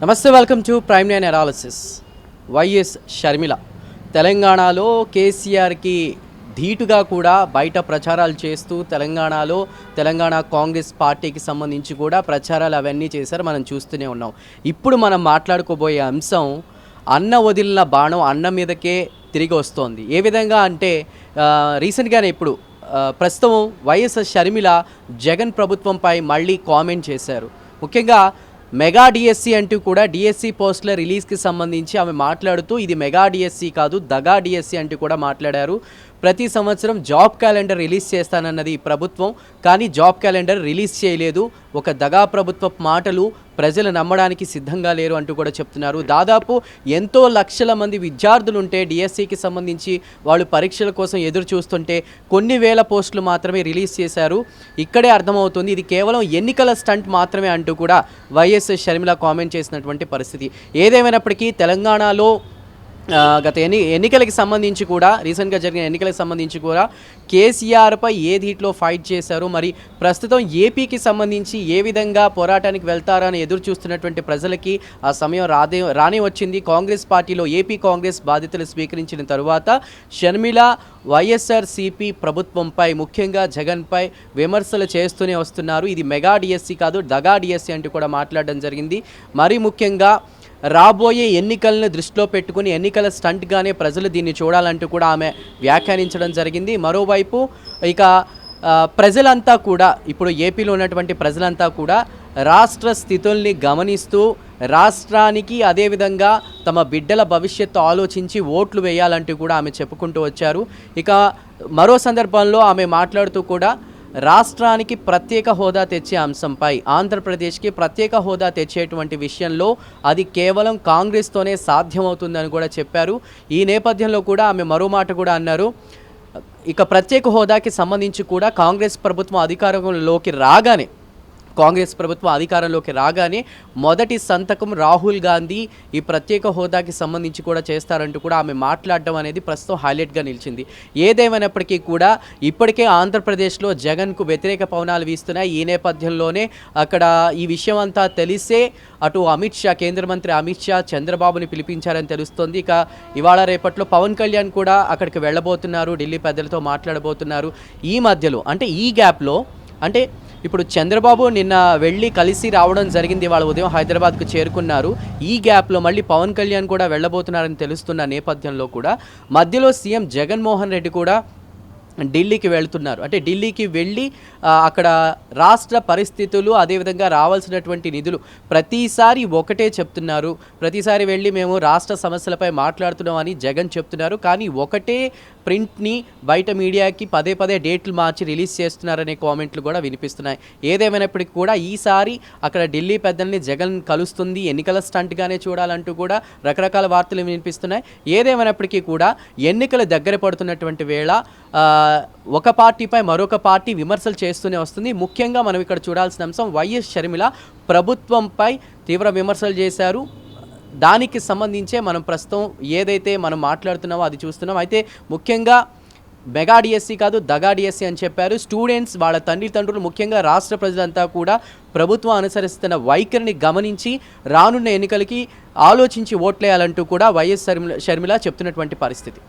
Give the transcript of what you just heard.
నమస్తే welcome to prime nine analysis. YS Sharmila. తెలంగాణలో కేసీఆర్కి ధీటుగా కూడా బయట ప్రచారాలు చేస్తూ తెలంగాణలో తెలంగాణ కాంగ్రెస్ పార్టీకి సంబంధించి కూడా ప్రచారాలు అవన్నీ చేశారు మనం చూస్తూనే ఉన్నాం. ఇప్పుడు మనం మాట్లాడుకోబోయే అంశం అన్న వదిలిన బాణం అన్న మీదకే తిరిగి వస్తోంది. ఏ విధంగా అంటే రీసెంట్గానే ఇప్పుడు ప్రస్తుతం వైఎస్ షర్మిల జగన్ ప్రభుత్వంపై మళ్ళీ కామెంట్ చేశారు. ముఖ్యంగా మెగా డిఎస్సి అంటూ కూడా డిఎస్సి పోస్టుల రిలీజ్కి సంబంధించి ఆమె మాట్లాడుతూ ఇది మెగా డిఎస్సి కాదు దగా డిఎస్సి అంటూ కూడా మాట్లాడారు. ప్రతి సంవత్సరం జాబ్ క్యాలెండర్ రిలీజ్ చేస్తానన్నది ఈ ప్రభుత్వం కానీ జాబ్ క్యాలెండర్ రిలీజ్ చేయలేదు. ఒక దగా ప్రభుత్వ మాటలు ప్రజలు నమ్మడానికి సిద్ధంగా లేరు అంటూ కూడా చెప్తున్నారు. దాదాపు ఎంతో లక్షల మంది విద్యార్థులు ఉంటే డిఎస్సికి సంబంధించి వాళ్ళు పరీక్షల కోసం ఎదురు చూస్తుంటే కొన్ని వేల పోస్టులు మాత్రమే రిలీజ్ చేశారు. ఇక్కడే అర్థమవుతుంది ఇది కేవలం ఎన్నికల స్టంట్ మాత్రమే అంటూ కూడా వైఎస్ షర్మిల కామెంట్ చేసినటువంటి పరిస్థితి. ఏదేమైనప్పటికీ తెలంగాణలో గత ఎన్ని ఎన్నికలకి సంబంధించి కూడా రీసెంట్గా జరిగిన ఎన్నికలకు సంబంధించి కూడా కేసీఆర్పై ఏ ధీట్లో ఫైట్ చేశారు? మరి ప్రస్తుతం ఏపీకి సంబంధించి ఏ విధంగా పోరాటానికి వెళ్తారని ఎదురు చూస్తున్నటువంటి ప్రజలకి ఆ సమయం రాదే రాని వచ్చింది. కాంగ్రెస్ పార్టీలో ఏపీ కాంగ్రెస్ బాధ్యతలు స్వీకరించిన తరువాత షర్మిల వైఎస్ఆర్సీపీ ప్రభుత్వంపై ముఖ్యంగా జగన్పై విమర్శలు చేస్తూనే వస్తున్నారు. ఇది మెగా డిఎస్సి కాదు దగా డిఎస్సి అంటూ కూడా మాట్లాడడం జరిగింది. మరీ ముఖ్యంగా రాబోయే ఎన్నికలను దృష్టిలో పెట్టుకుని ఎన్నికల స్టంట్గానే ప్రజలు దీన్ని చూడాలంటూ కూడా ఆమె వ్యాఖ్యానించడం జరిగింది. మరోవైపు ఇక ప్రజలంతా కూడా ఇప్పుడు ఏపీలో ఉన్నటువంటి ప్రజలంతా కూడా రాష్ట్ర స్థితుల్ని గమనిస్తూ రాష్ట్రానికి అదేవిధంగా తమ బిడ్డల భవిష్యత్తు ఆలోచించి ఓట్లు వేయాలంటూ కూడా ఆమె చెప్పుకుంటూ వచ్చారు. ఇక మరో సందర్భంలో ఆమె మాట్లాడుతూ కూడా రాష్ట్రానికి ప్రత్యేక హోదా తెచ్చే అంశంపై ఆంధ్రప్రదేశ్కి ప్రత్యేక హోదా తెచ్చేటువంటి విషయంలో అది కేవలం కాంగ్రెస్తోనే సాధ్యమవుతుందని కూడా చెప్పారు. ఈ నేపథ్యంలో కూడా ఆమె మరో మాట కూడా అన్నారు. ఇక ప్రత్యేక హోదాకి సంబంధించి కూడా కాంగ్రెస్ ప్రభుత్వం అధికారంలోకి రాగానే కాంగ్రెస్ ప్రభుత్వం అధికారంలోకి రాగానే మొదటి సంతకం రాహుల్ గాంధీ ఈ ప్రత్యేక హోదాకి సంబంధించి కూడా చేస్తారంటూ కూడా ఆమె మాట్లాడడం అనేది ప్రస్తుతం హైలైట్గా నిలిచింది. ఏదేమైనప్పటికీ కూడా ఇప్పటికే ఆంధ్రప్రదేశ్లో జగన్కు వ్యతిరేక పవనాలు వీస్తున్నాయి. ఈ నేపథ్యంలోనే అక్కడ ఈ విషయం అంతా తెలిసే అటు అమిత్ షా కేంద్ర మంత్రి అమిత్ షా చంద్రబాబుని పిలిపించారని తెలుస్తోంది. ఇక ఇవాళ రేపట్లో పవన్ కళ్యాణ్ కూడా అక్కడికి వెళ్ళబోతున్నారు. ఢిల్లీ పెద్దలతో మాట్లాడబోతున్నారు. ఈ మధ్యలో అంటే ఈ గ్యాప్లో అంటే ఇప్పుడు చంద్రబాబు నిన్న వెళ్ళి కలిసి రావడం జరిగింది వాళ్ళ ఉదయం హైదరాబాద్కు చేరుకున్నారు. ఈ గ్యాప్లో మళ్ళీ పవన్ కళ్యాణ్ కూడా వెళ్ళబోతున్నారని తెలుస్తున్న నేపథ్యంలో కూడా. మధ్యలో సీఎం జగన్మోహన్ రెడ్డి కూడా ఢిల్లీకి వెళ్తున్నారు. అంటే ఢిల్లీకి వెళ్ళి అక్కడ రాష్ట్ర పరిస్థితులు అదేవిధంగా రావాల్సినటువంటి నిధులు ప్రతిసారి ఒకటే చెప్తున్నారు. ప్రతిసారి వెళ్ళి మేము రాష్ట్ర సమస్యలపై మాట్లాడుతున్నామని జగన్ చెప్తున్నారు. కానీ ఒకటే ప్రింట్ని బయట మీడియాకి పదే పదే డేట్లు మార్చి రిలీజ్ చేస్తున్నారనే కామెంట్లు కూడా వినిపిస్తున్నాయి. ఏదేమైనప్పటికీ కూడా ఈసారి అక్కడ ఢిల్లీ పెద్దల్ని జగన్ కలుస్తుంది ఎన్నికల స్టంట్గానే చూడాలంటూ కూడా రకరకాల వార్తలు వినిపిస్తున్నాయి. ఏదేమైనప్పటికీ కూడా ఎన్నికలు దగ్గర పడుతున్నటువంటి వేళ ఒక పార్టీపై మరొక పార్టీ విమర్శలు చేస్తూనే వస్తుంది. ముఖ్యంగా మనం ఇక్కడ చూడాల్సిన అంశం వైఎస్ షర్మిల ప్రభుత్వంపై తీవ్ర విమర్శలు చేశారు. దానికి సంబంధించే మనం ప్రస్తుతం ఏదైతే మనం మాట్లాడుతున్నామో అది చూస్తున్నాం. అయితే ముఖ్యంగా మెగా డిఎస్సీ కాదు దగా డిఎస్సీ అని చెప్పారు. స్టూడెంట్స్ వాళ్ళ తల్లిదండ్రులు ముఖ్యంగా రాష్ట్ర ప్రజలంతా కూడా ప్రభుత్వం అనుసరిస్తున్న వైఖరిని గమనించి రానున్న ఎన్నికలకి ఆలోచించి ఓట్లేయాలంటూ కూడా వైఎస్ షర్మిల చెప్తున్నటువంటి పరిస్థితి.